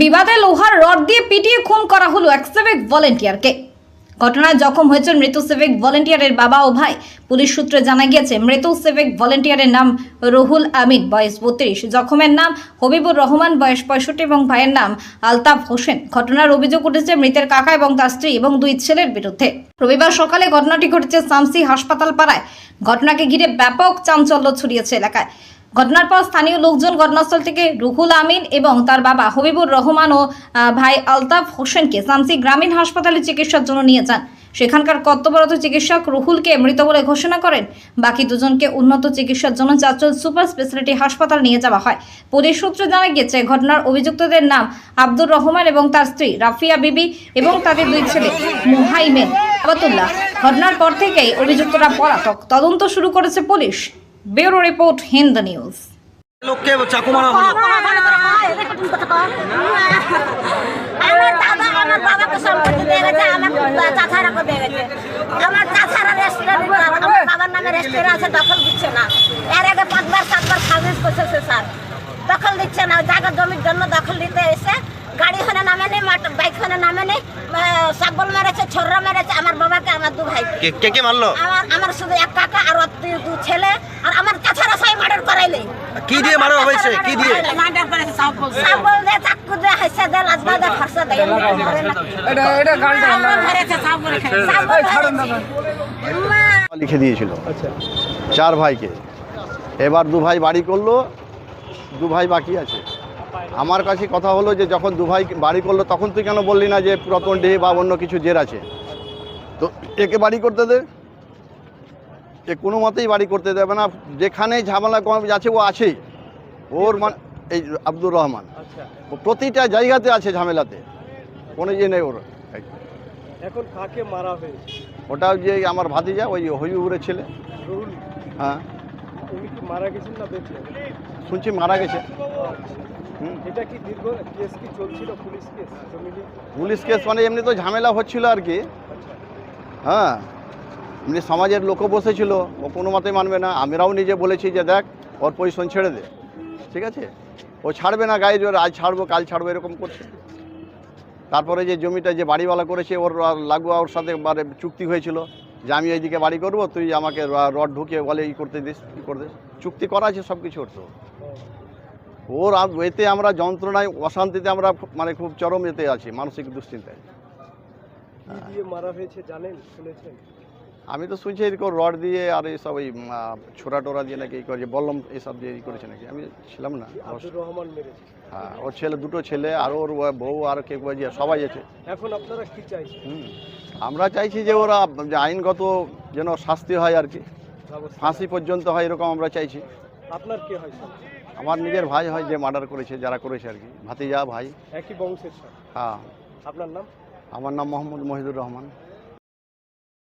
বিবাদে লোহার রড দিয়ে পিটিয়ে খুন করা হলো এক সিভিক ভলেন্টিয়ারকে। ঘটনায় জখম হয়েছেন মৃত সিভিক ভলেন্টিয়ারের বাবা ও ভাই। পুলিশ সূত্রে জানা গিয়েছে, মৃত সিভিক ভলেন্টিয়ারের নাম রুহুল আমিন, বয়স বত্রিশ। জখমের নাম হবিবুর রহমান, বয়স পঁয়ষট্টি এবং ভাইয়ের নাম আলতাফ হোসেন। ঘটনার অভিযোগ উঠেছে মৃতের কাকা এবং তার স্ত্রী এবং দুই ছেলের বিরুদ্ধে। রবিবার সকালে ঘটনাটি ঘটেছে সামসি হাসপাতাল পাড়ায়। ঘটনাকে ঘিরে ব্যাপক চাঞ্চল্য ছড়িয়েছে এলাকায়। ঘটনার পর স্থানীয় লোকজন ঘটনাস্থল থেকে রুহুল আমিন এবং তার বাবা হবিবুর রহমান ও ভাই আলতাফ হোসেনকে সামসি গ্রামীণ হাসপাতালে চিকিৎসার জন্য নিয়ে যান। সেখানকার কর্তব্যরত চিকিৎসক রুহুলকে মৃত বলে ঘোষণা করেন। বাকি দুজনকে উন্নত চিকিৎসার জন্য চাচল সুপার স্পেশালিটি হাসপাতাল নিয়ে যাওয়া হয়। পুলিশ সূত্রে জানা গিয়েছে, ঘটনার অভিযুক্তদের নাম আব্দুর রহমান এবং তার স্ত্রী রাফিয়া বিবি এবং তাদের দুই ছেলে মুহাইমেন আবাতুল্লাহ ঘটনার পর থেকেই অভিযুক্তরা পলাতক। তদন্ত শুরু করেছে police. Bureau report Hind news. লোককে চাকু মারা হলো। আমার দাদা আমার বাবাকে সম্পত্তি দিয়ে গেছে আমার চাচারাকে দিয়ে গেছে। আমার চাচারা রেস্টুরেন্ট আমার বাবার নামে রেস্টুরেন্ট আছে দখল দিচ্ছে না। এর আগে পাঁচবার সাতবার খারিজ করছে স্যার দখল দিচ্ছে না জায়গা জমির জন্য দখল দিতে এসে গাড়ি হলে নামে নেই বাইক হলে নামে নেই সাগল মেরেছে ছড়রা মেরেছে আমার বাবাকে আমার দু ভাই কে কে মারলো? আমার আমার শুধু এক কাকা আর দু ছেলে আর আমার চাচারা সবাই মার্ডার করাইলে কি দিয়ে মারা হয়েছে? কি দিয়ে? সাবল দিয়ে চাকু দিয়ে। হাসা দেয় লাজবা দেয় ফারসা দেয় এমনি করে না। সাবল ধরেছে, সাবল খেয়ে- সাবল ধরেছে। মা। লিখে দিয়েছিল। চার ভাইকে। এবার দু ভাই বাড়ি করল দু ভাই বাকি আছে। আমার কাছে কথা হলো যে যখন দু ভাই বাড়ি করল তখন তুই কেন বললি না যে পুরাতন ডে বা অন্য কিছু জের আছে? তো একে বাড়ি করতে দে। এ কোনো মতেই বাড়ি করতে দেবে না। যেখানেই ঝামেলা কম আছে ও আছেই। ওর মানে এই আব্দুর রহমান। ও প্রতিটা জায়গাতে আছে ঝামেলাতে। কোনো ইয়ে নেই ওর। এখন কাকে মারা হয়েছে? ওটা যে আমার ভাতিজা ওই হইউরের ছেলে। হ্যাঁ। মারা গেছেন না বেঁচে শুনছি মারা গেছে। এটা কি দীর্ঘ কেস কি চলছিল পুলিশ কেস পুলিশ কেস মানে এমনি তো ঝামেলা হচ্ছিল আর কি। হ্যাঁ। এমনি সমাজের লোকও বসেছিল, ও কোনো মতে মানবে না। আমরাও নিজে বলেছি যে দেখ, ওর পজিশন ছেড়ে দে। ঠিক আছে? ও ছাড়বে না গায়ে জোর, আজ ছাড়বো, কাল ছাড়বো, এরকম করছে। তারপরে যে জমিটা যে বাড়িওয়ালা করেছে, ওর লাগুয়া ওর সাথে মানে চুক্তি হয়েছিল যে আমি এইদিকে বাড়ি করব, তুই আমাকে রড ঢুকিয়ে বলে ই করতে দিস, ই করে দিস। চুক্তি করা আছে সব কিছু ওর তো। ওর এতে আমরা যন্ত্রণায়, অশান্তিতে আমরা মানে খুব চরম এতে আছি, মানসিক দুশ্চিন্তায়। মারা হয়েছে জানেন, শুনেছেন? আমি তো শুনছি এরকম রড দিয়ে আর এইসব ওই ছোড়া টোরা দিয়ে নাকি করেছে বল্লম এইসব দিয়ে করেছে নাকি? আমি ছিলাম না রহমান হ্যাঁ ওর ছেলে দুটো ছেলে আর ওর বউ আর কে সবাই আছে। এখন আপনারা কি চাইছেন। আমরা চাইছি যে ওরা যে আইনগত যেন শাস্তি হয় আর কি ফাঁসি পর্যন্ত হয় এরকম আমরা চাইছি। আপনার কে হয় স্যার? আমার নিজের ভাই হয় যে মার্ডার করেছে যারা করেছে আর কি ভাতিজা ভাই। একই বংশের স্যার। হ্যাঁ। আপনার নাম? আমার নাম মোহাম্মদ মহিদুর রহমান।